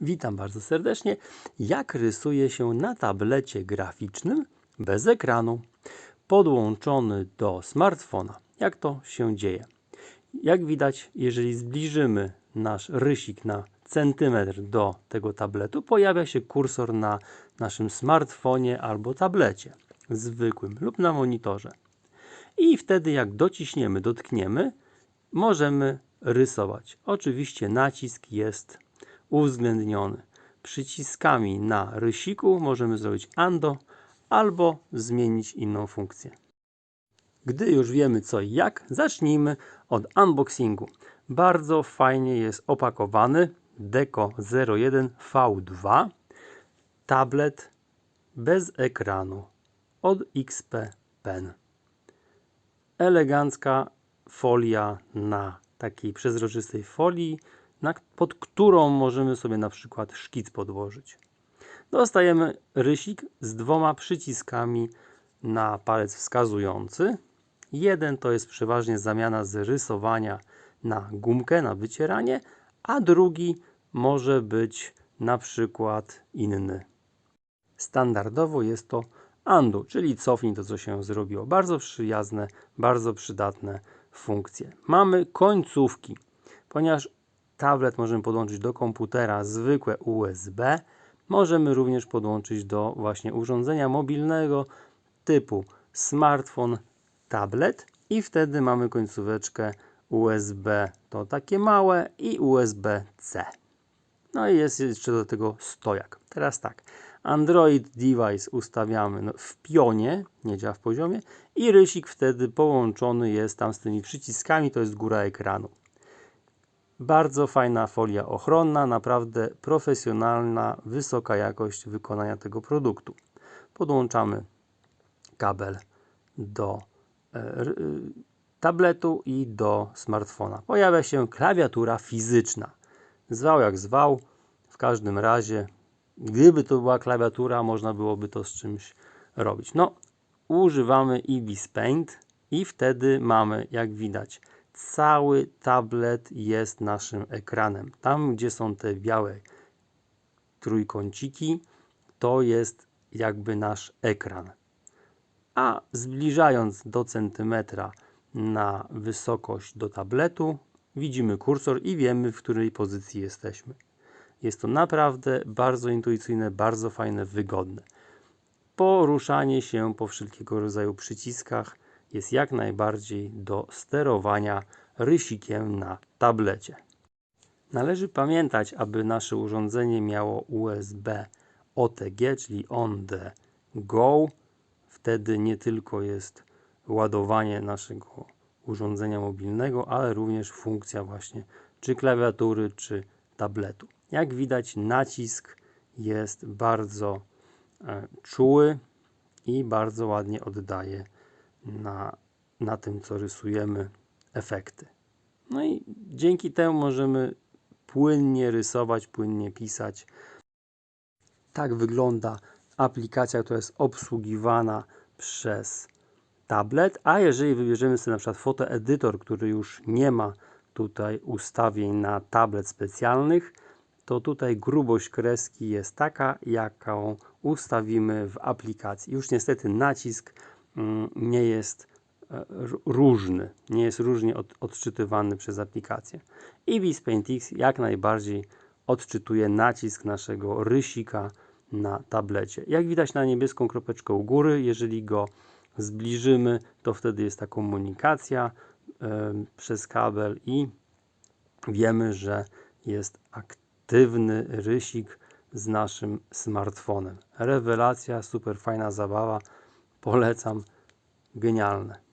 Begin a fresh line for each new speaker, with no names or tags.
Witam bardzo serdecznie. Jak rysuje się na tablecie graficznym bez ekranu, podłączony do smartfona? Jak to się dzieje? Jak widać, jeżeli zbliżymy nasz rysik na centymetr do tego tabletu, pojawia się kursor na naszym smartfonie albo tablecie zwykłym lub na monitorze. I wtedy, jak dociśniemy, dotkniemy, możemy rysować. Oczywiście nacisk jest uwzględniony. Przyciskami na rysiku możemy zrobić Ando albo zmienić inną funkcję. Gdy już wiemy co i jak, zacznijmy od unboxingu. Bardzo fajnie jest opakowany Deco 01 V2 tablet bez ekranu od XP Pen. Elegancka folia na takiej przezroczystej folii, pod którą możemy sobie na przykład szkic podłożyć. Dostajemy rysik z dwoma przyciskami na palec wskazujący. Jeden to jest przeważnie zamiana z rysowania na gumkę, na wycieranie, a drugi może być na przykład inny. Standardowo jest to undo, czyli cofnij to, co się zrobiło. Bardzo przyjazne, bardzo przydatne funkcje. Mamy końcówki, ponieważ tablet możemy podłączyć do komputera zwykłe USB, możemy również podłączyć do właśnie urządzenia mobilnego typu smartfon, tablet i wtedy mamy końcóweczkę USB, to takie małe i USB-C. No i jest jeszcze do tego stojak. Teraz tak, Android device ustawiamy no, w pionie, nie działa w poziomie i rysik wtedy połączony jest tam z tymi przyciskami, to jest góra ekranu. Bardzo fajna folia ochronna, naprawdę profesjonalna, wysoka jakość wykonania tego produktu. Podłączamy kabel do e, y, tabletu i do smartfona. Pojawia się klawiatura fizyczna. Zwał jak zwał, w każdym razie, gdyby to była klawiatura, można byłoby to z czymś robić. No, używamy Ibis Paint i wtedy mamy, jak widać, cały tablet jest naszym ekranem. Tam, gdzie są te białe trójkąciki, to jest jakby nasz ekran. A zbliżając do centymetra na wysokość do tabletu, widzimy kursor i wiemy, w której pozycji jesteśmy. Jest to naprawdę bardzo intuicyjne, bardzo fajne, wygodne. Poruszanie się po wszelkiego rodzaju przyciskach jest jak najbardziej do sterowania rysikiem na tablecie. Należy pamiętać, aby nasze urządzenie miało USB OTG, czyli on the go. Wtedy nie tylko jest ładowanie naszego urządzenia mobilnego, ale również funkcja właśnie czy klawiatury, czy tabletu. Jak widać, nacisk jest bardzo e, czuły i bardzo ładnie oddaje na, na tym, co rysujemy, efekty. No i dzięki temu możemy płynnie rysować, płynnie pisać. Tak wygląda aplikacja, która jest obsługiwana przez tablet, a jeżeli wybierzemy sobie na przykład fotoedytor, który już nie ma tutaj ustawień na tablet specjalnych, to tutaj grubość kreski jest taka, jaką ustawimy w aplikacji. Już niestety nacisk nie jest r- różny, nie jest różnie od, odczytywany przez aplikację. Ibis Paint X jak najbardziej odczytuje nacisk naszego rysika na tablecie. Jak widać na niebieską kropeczkę u góry, jeżeli go zbliżymy, to wtedy jest ta komunikacja e, przez kabel i wiemy, że jest aktywny rysik z naszym smartfonem. Rewelacja, super fajna zabawa. Polecam. Genialne.